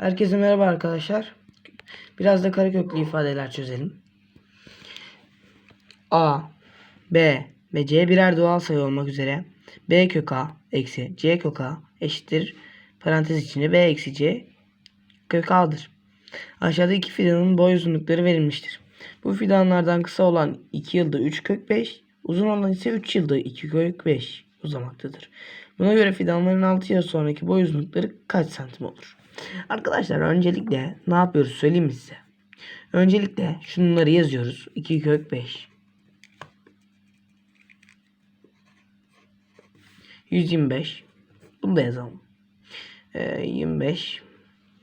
Herkese merhaba arkadaşlar. Biraz da kareköklü ifadeler çözelim. A, B ve C birer doğal sayı olmak üzere B kök A eksi C kök A eşittir parantez içinde B eksi C kök A'dır. Aşağıda iki fidanın boy uzunlukları verilmiştir. Bu fidanlardan kısa olan 2 yılda 3 kök 5, uzun olan ise 3 yılda 2 kök 5 uzamaktadır. Buna göre fidanların 6 yıl sonraki boy uzunlukları kaç santim olur? Arkadaşlar öncelikle ne yapıyoruz söyleyeyim mi size? Öncelikle şunları yazıyoruz. 2 kök 5. 125. Bunu da yazalım. Ee, 25.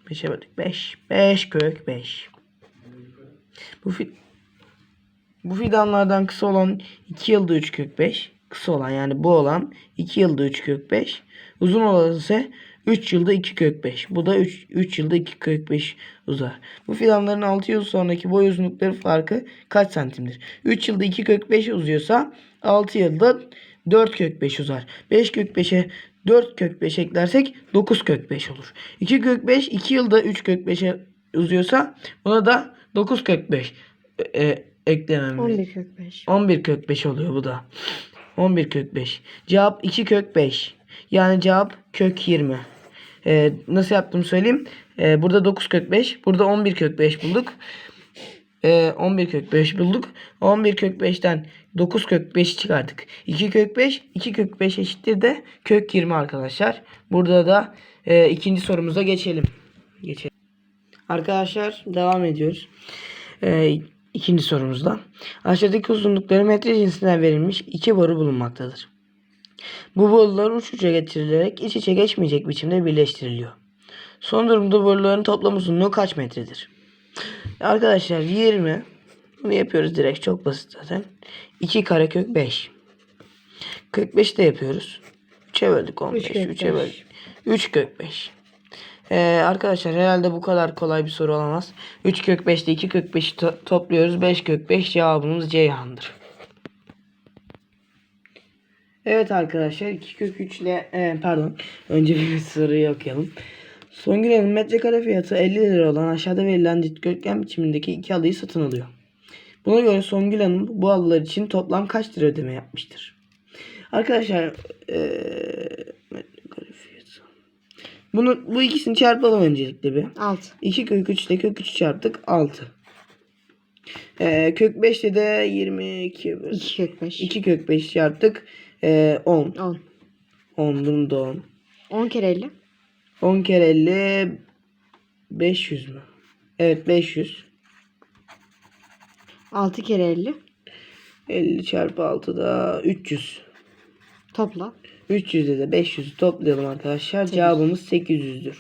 5'e böldük 5. 5 kök 5. Bu fi bu fidanlardan kısa olan 2 yılda 3 kök 5. Kısa olan yani bu olan 2 yılda 3 kök 5. Uzun olan ise 3 yılda 2 kök 5. Bu da 3, 3 yılda 2 kök 5 uzar. Bu fidanların 6 yıl sonraki boy uzunlukları farkı kaç santimdir? 3 yılda 2 kök 5 uzuyorsa 6 yılda 4 kök 5 uzar. 5 kök 5'e 4 kök 5 eklersek 9 kök 5 olur. 2 kök 5 2 yılda 3 kök 5'e uzuyorsa buna da 9 kök 5 e, eklememiz. 11 kök 5. 11 kök 5 oluyor bu da. 11 kök 5. Cevap 2 kök 5. Yani cevap kök 20. Ee, nasıl yaptım söyleyeyim. Ee, burada 9 kök 5. Burada 11 kök 5 bulduk. Ee, 11 kök 5 bulduk. 11 kök 5'ten 9 kök 5 çıkardık. 2 kök 5. 2 kök 5 eşittir de kök 20 arkadaşlar. Burada da e, ikinci sorumuza geçelim. Geçelim. Arkadaşlar devam ediyoruz. Ee, ikinci sorumuzda. Aşağıdaki uzunlukları metre cinsinden verilmiş iki boru bulunmaktadır. Bu borular uç uca getirilerek iç içe geçmeyecek biçimde birleştiriliyor. Son durumda boruların toplam uzunluğu kaç metredir? Arkadaşlar 20 bunu yapıyoruz direkt çok basit zaten. 2 karekök 5. Kök 5 de yapıyoruz. 3'e böldük 15. Üç kök 3'e beş. böldük. 3 kök 5. Ee, arkadaşlar herhalde bu kadar kolay bir soru olamaz. 3 kök 5'te 2 kök 5'i to- topluyoruz. 5 kök 5 cevabımız Ceyhan'dır. Evet arkadaşlar 2 kök 3 ile e, pardon önce bir soruyu okuyalım. Songül Hanım metrekare fiyatı 50 lira olan aşağıda verilen dikdörtgen biçimindeki iki halıyı satın alıyor. Buna göre Songül Hanım bu halılar için toplam kaç lira ödeme yapmıştır? Arkadaşlar fiyatı. Bunu bu ikisini çarpalım öncelikle bir. 6. 2 kök 3 ile kök 3 çarptık 6. Ee, kök 5 ile de 22 2 kök 5. 2 kök 5 çarptık. Ee, 10. 10. 10 bunun da 10. 10 kere 50. 10 kere 50 500 mü? Evet 500. 6 kere 50. 50 çarpı 6 da 300. Topla. 300'de de 500'ü toplayalım arkadaşlar. Cevabımız 800'dür.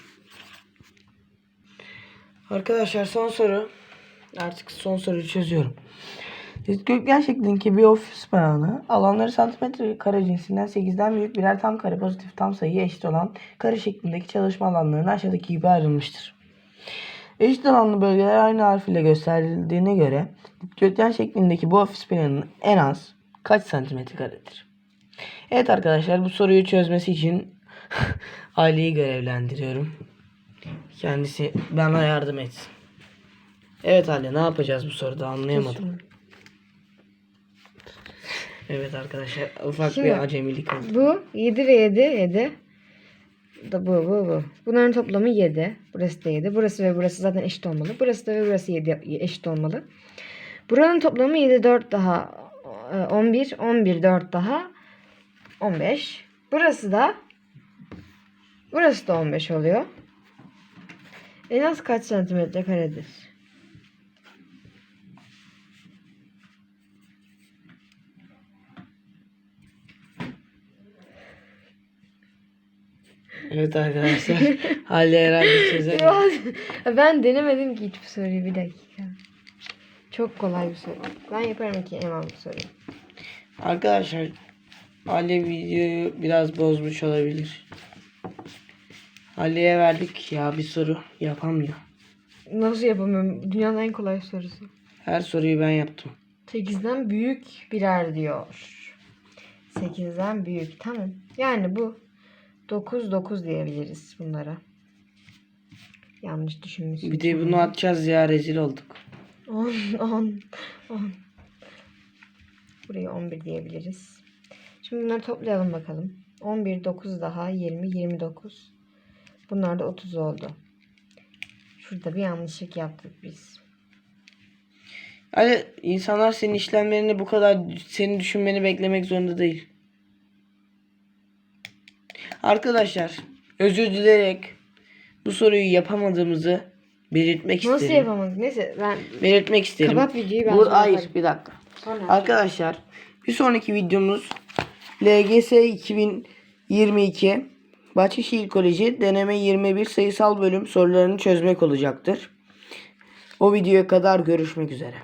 Arkadaşlar son soru. Artık son soruyu çözüyorum. Dikdörtgen şeklindeki bir ofis planı alanları santimetre kare cinsinden 8'den büyük birer tam kare pozitif tam sayıya eşit olan kare şeklindeki çalışma alanlarına aşağıdaki gibi ayrılmıştır. Eşit alanlı bölgeler aynı harf ile gösterildiğine göre dikdörtgen şeklindeki bu ofis planının en az kaç santimetre karedir? Evet arkadaşlar bu soruyu çözmesi için Ali'yi görevlendiriyorum. Kendisi bana yardım etsin. Evet Ali ne yapacağız bu soruda anlayamadım. Evet arkadaşlar ufak Şimdi- bir acemilik oldu. Bu 7 ve 7. 7. Da bu bu bu. Bunların toplamı 7. Burası da 7. Burası ve burası zaten eşit olmalı. Burası da ve burası 7 eşit olmalı. Buranın toplamı 7 4 daha e, 11. 11 4 daha 15. Burası da burası da 15 oluyor. En az kaç santimetre karedir? Evet arkadaşlar Ali herhalde çözer. ben denemedim ki hiçbir soruyu bir dakika. Çok kolay bir soru. Ben yaparım ki hemen bu soruyu. Arkadaşlar Ali videoyu biraz bozmuş olabilir. Ali'ye verdik ya bir soru yapamıyor. Nasıl yapamıyorum? Dünyanın en kolay sorusu. Her soruyu ben yaptım. 8'den büyük birer diyor. 8'den büyük. Tamam. Yani bu 9 9 diyebiliriz bunlara. Yanlış düşünmüşsün. Bir de bunu atacağız ya rezil olduk. 10, 10, 10. Buraya 11 diyebiliriz. Şimdi bunları toplayalım bakalım. 11, 9 daha 20, 29. Bunlar da 30 oldu. Şurada bir yanlışlık yaptık biz. Yani insanlar senin işlemlerini bu kadar senin düşünmeni beklemek zorunda değil. Arkadaşlar özür dileyerek bu soruyu yapamadığımızı belirtmek Nasıl isterim. yapamadık? Neyse ben Belirtmek isterim. kapat videoyu ben Bu, hayır yaparım. bir dakika. Sonra. Arkadaşlar bir sonraki videomuz LGS 2022 Bahçeşehir Koleji deneme 21 sayısal bölüm sorularını çözmek olacaktır. O videoya kadar görüşmek üzere.